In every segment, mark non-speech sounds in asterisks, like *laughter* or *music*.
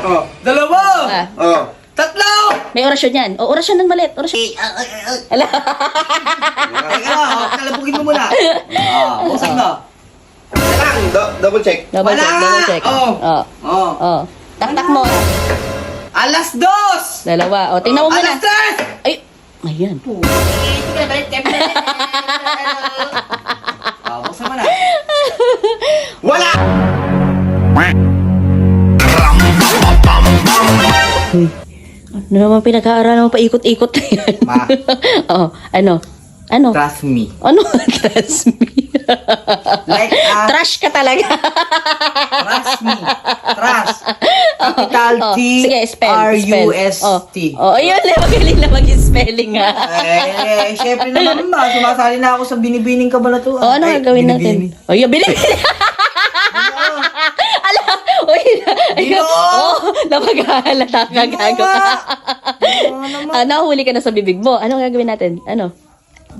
Oh. Dalawa! Ah, Oh. Tatlo! may orasyon yan. O, orasyon ng malit. Orasyon. Eh, ah, ah, ah, Ala. Teka *laughs* lang, mo muna. Ah, buksan mo. Teka lang, do- double check. Double Wala check, double check. Oh. Oh. Oh. Oh. Taktak mo. Alas dos! Dalawa. O, tingnan mo muna. Alas tres! Ay, ayan. Ah, Uy. Ano naman pinag-aaralan mo paikot-ikot na yan? Ma. *laughs* oh, ano? Ano? Trust me. Ano? *laughs* Trust me. Like a Trash ka talaga. Trust me. *laughs* Trust. Capital Oh, T sige, spell. R spell. U S T. Oh, oh ayun, magaling na mag-spelling ha. Eh, syempre naman ma, sumasali na ako sa binibining kabalatuan. Oh, ano Ay, gagawin natin? Oh, yung binibini. Ala, uy, Dino! *laughs* oh, napag-ahalata ka *laughs* gago. Ano? Ah, nahuli ka na sa bibig mo. Ano gagawin natin? Ano?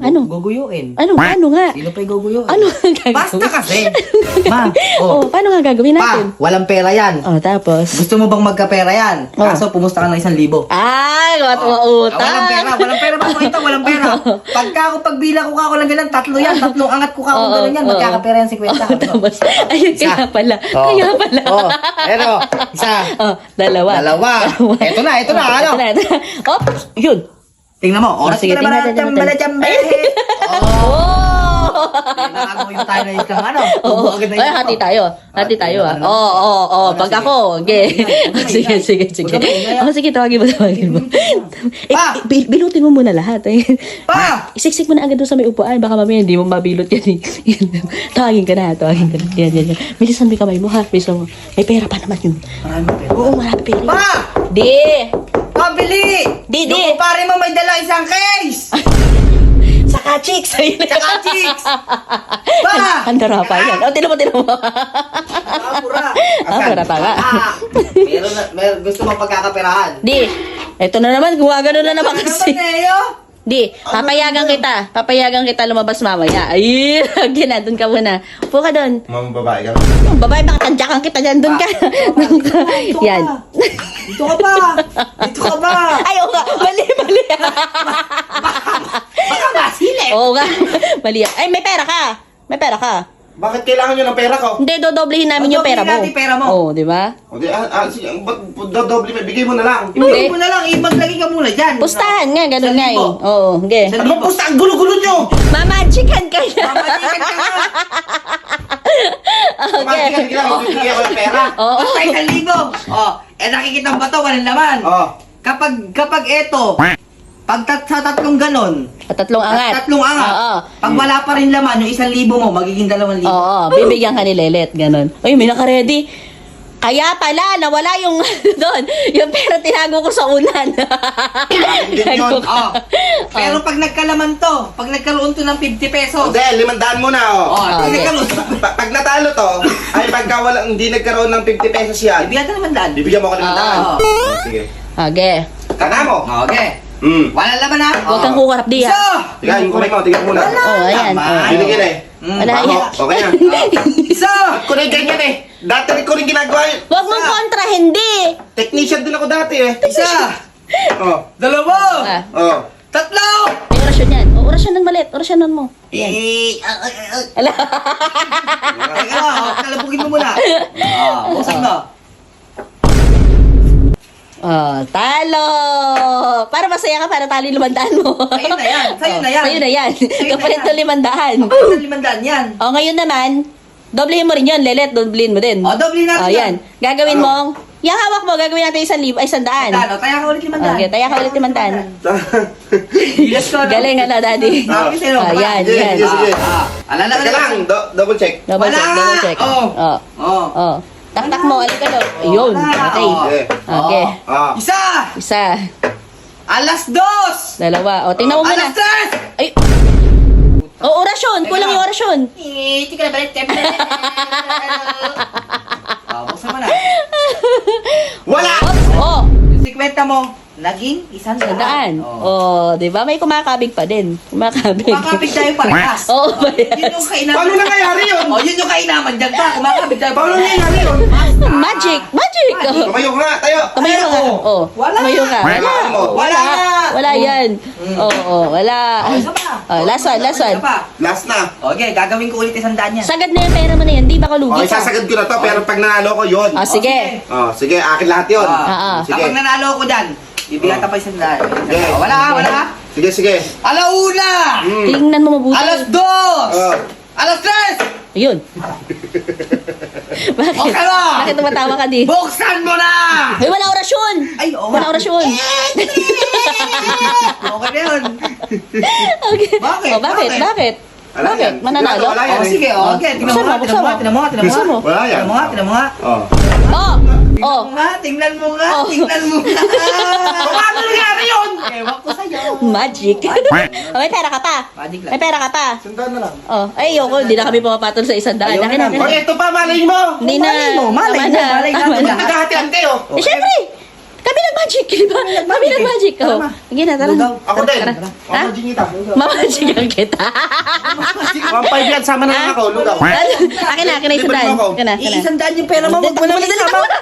Ano? Guguyuin. Ano? Paano nga? Sino pa'y guguyuin? Ano gagawin? Basta kasi. *laughs* Ma, Oh, oh. paano nga gagawin natin? Pa, walang pera yan. Oh, tapos? Gusto mo bang magkapera yan? Oh. Kaso pumusta ka ng isang libo. Ay, what Oh. mauta. Ah, walang pera, walang pera ba ito? Walang pera. *laughs* Pagka ako pagbila ko ka ako lang ganun, tatlo yan, tatlong angat ko ka ako Oo, ganun yan, oo. magkakapera yan 50. Oh, tapos, *laughs* ayun, kaya pala. Oh. Kaya pala. Oh, eto, isa, Oh, dalawa. dalawa. Eto na, eto na, Oh, ano? Ito na, ito na. Oh, yun. Tingnan mo, oras Oh, sige, ka na tingnan natin, tingnan *laughs* Oh, Oh! Kailangan mo yung na isang ano. *laughs* Oo, tubo agad na ay, hati ano. tayo. Hati tayo ah. Oo, oo, oo. Pag sige. ako, okay. Sige, sige, sige. Ah. Oh, sige, tawagin mo, tawagin mo. Eh, Pa! eh, bil- bilutin mo muna lahat. Eh. Pa! Isiksik mo na agad doon sa may upuan. Baka mamaya hindi mo mabilot yan. eh. *laughs* tawagin ka na, tawagin ka na. Yan, yan, yan. Bilisan mo yung kamay mo ha. Bilisan mo. May pera pa naman yun. Marami pera. Oo, marami pera. yun. Pa! Di! Pabili! Di, di. Yung pare mo may dala isang case! *laughs* Saka chicks! Ayun. Tsaka chicks! Pa! Ang darapa yan. Oh, tinan mo, tinan mo. Ah, pura. Ah, pura pa nga. Ah, meron na, meron, gusto mo pagkakaperahan. Di! Ito na naman, gumagano na naman Ano kasi. naman, Neo? Di, papayagan kita. Papayagan kita lumabas mamaya. Ay, *laughs* lagi na, doon ka muna. Upo ka doon. Mga babae ka. Oh, babae, baka tadyakan kita dyan. Doon ka. Doon ka. Yan. Dito ka pa! Dito ka pa! Ay, oo nga. Mali, mali. *laughs* Baka masili! Oo nga. Mali. Ay, may pera ka. May pera ka. Bakit kailangan nyo ng pera ko? Hindi, dodoblehin namin yung pera mo. Dodoblehin natin pera mo. Oo, di ba? O di, ah, ah, sige, ba't doble mo? Bigay mo na lang. Ibigay mo na lang, imaglagay ka muna dyan. Pustahan nga, ganun nga eh. Oo. Isang Ano libo. ba pusta? Ang gulo-gulo nyo! Mamachikan ka na. *laughs* Mamalikan ka na. Okay. Mamalikan ka lang, bibigyan ko ng pera. Oo. Basta isang libo. Oh, eh nakikita mo ba to? Walang laman. Oh. Kapag, kapag eto, pag tat, sa tatlong ganon, At tatlong angat. At tatlong angat. Oo. Pag wala pa rin laman, yung isang libo mo, magiging dalawang libo. Oo, bibigyan ka ni Lelet, ganun. Uy, may naka-ready. Kaya pala, nawala yung *laughs* doon. Yung pera tinago ko sa unan. Hindi yun. *laughs* Oh. Pero pag nagkalaman to, pag nagkaroon to ng 50 pesos, Hindi, limandaan mo na, oh. oh, pag okay. nagkaroon, Pa- pag natalo to, ay pagka wala, hindi nagkaroon ng 50 pesos yan, bibigyan ka naman daan. bibigyan mo ako ng limandaan. Oo. Sige. okay. Kana mo. Okay. Hmm. Wala laman ha? Huwag kang kukurap di ha. Tiga, yung kamay mo, tiga muna. Wala Oh, ayan. laman. Oh. Eh. Mm, Wala yan. Okay yan. Ako rin ganyan eh. Dati rin ko rin ginagawa yun. Huwag mong kontra, hindi. Technician din ako dati eh. Isa! *laughs* Oh. Dalawa! Ah, Oh. Tatlo! may orasyon yan. O, orasyonan malit. Orasyonan mo. Eh, ah, ah, ah. Ala. Teka lang, oh, kalabugin mo muna. *laughs* Ah, buksan mo. Oh, talo! Para masaya ka, para talo yung limandaan mo. Sa'yo na yan, sa'yo na *laughs* yan. Sa'yo na yan. Sa'yo na Kapalit yan. ng limandaan. Kapag sa limandaan yan. O, ngayon naman, doblehin mo rin yun, Lelet, doblehin mo din. O, doblehin natin O, yan. yan. Gagawin Ano? mong, yung hawak mo, gagawin natin isang libo, ay isang daan. Talo, taya ka ulit limandaan. Okay, taya ka ulit limandaan. *laughs* Yes ko. no? Galing ano, daddy. *laughs* Sabi sa'yo, Ah, yan, Sige, yan. sige, sige. Ah, ah. Alala ka Teka lang, do- double check. Double Wala check, nga. double check. Oh. Oh. Oh. Oh. Tak-tak mo, alika lo. Ayun. Wala. Okay. Oh. Okay. Okay. Ah. Isa! Isa. Alas dos! Dalawa. O, tingnan mo muna. Alas tres! Ay. O, orasyon. Kulang yung orasyon. Eh, tika na balik. *laughs* Ah, buksan mo na. Wala! Oh. Yung 50 mo, naging isang daan. Oh. Oh, di ba? May kumakabig pa din. Kumakabig. Kumakapit tayo parehas. *laughs* Oo, ba yan? Yun yung kainaman. Paano nangyayari yun? Oh, yun yung kainaman dyan pa. Kumakapit tayo Paano nangyayari yun? Magic! Magic! Oh. Tumayo nga, tayo. Tumayo Ay, ka. oo. Oh. Wala. Tumayo ka. Wala. Wala mo. Wala. Wala yan. Oo, oh, wala. Oh, isa pa. Oh, last one, last one. Isa pa. Last na. Okay, gagawin ko ulit isang daan yan. Sagad na yung pera mo na yan. Di ba kalugi Okay, ka? sasagad ko na to, pero pag nanalo ko yun. Ah, sige. Oh, sige, akin lahat yun. Ah, ah. Sige. Kapag nanalo ako dyan, bibigyan ka pa isang daan. Sige. Oh, Wala, wala. Sige, sige. Alauna! Mm. Tingnan mo mabuti. Alas dos! Oh. Alas tres! Ayun. *laughs* Bakit? Okay lang. Bakit tumatawa ka di? Buksan mo na! Ay, wala orasyon! Ay, oo. Wala orasyon. *laughs* Okay na yun. okay. Bakit? Oh, bakit? Bakit? Wala Bakit? yan. Mananalo? Wala yan Oh, eh. sige, oh, okay. Tingnan mo nga, tingnan mo nga, tingnan mo nga, tingnan mo nga. Wala yan. Tingnan mo nga, tingnan mo nga. Oh. Oh! Oh! Tingnan mo nga, tingnan mo nga, Oh. tingnan mo nga. *laughs* Paano nangyari yun? Ewan ko sa'yo. Magic. may pera ka pa. Magic lang. May pera ka pa. Sandaan na lang. Oh, ay, ayoko. Hindi na kami pumapatol sa isang daan. Akin na, na. O, na. ito pa, malay mo. Hindi na. Malay mo, malay mo, na. malay Tama natin na. Naghahati-hati oh. Eh, syempre! Kami nag-magic, di ba? Kami Magic eh. Oh. Sige na, tara. Ako din. Ako? Jingita. Mamagic ang kita. 1.5 yan, sama na lang ako. Lugaw. akin na, akin na isang daan. Ako. Akin na, akin na. Iisang daan yung pera mo, wag mo na wala, wala, wala.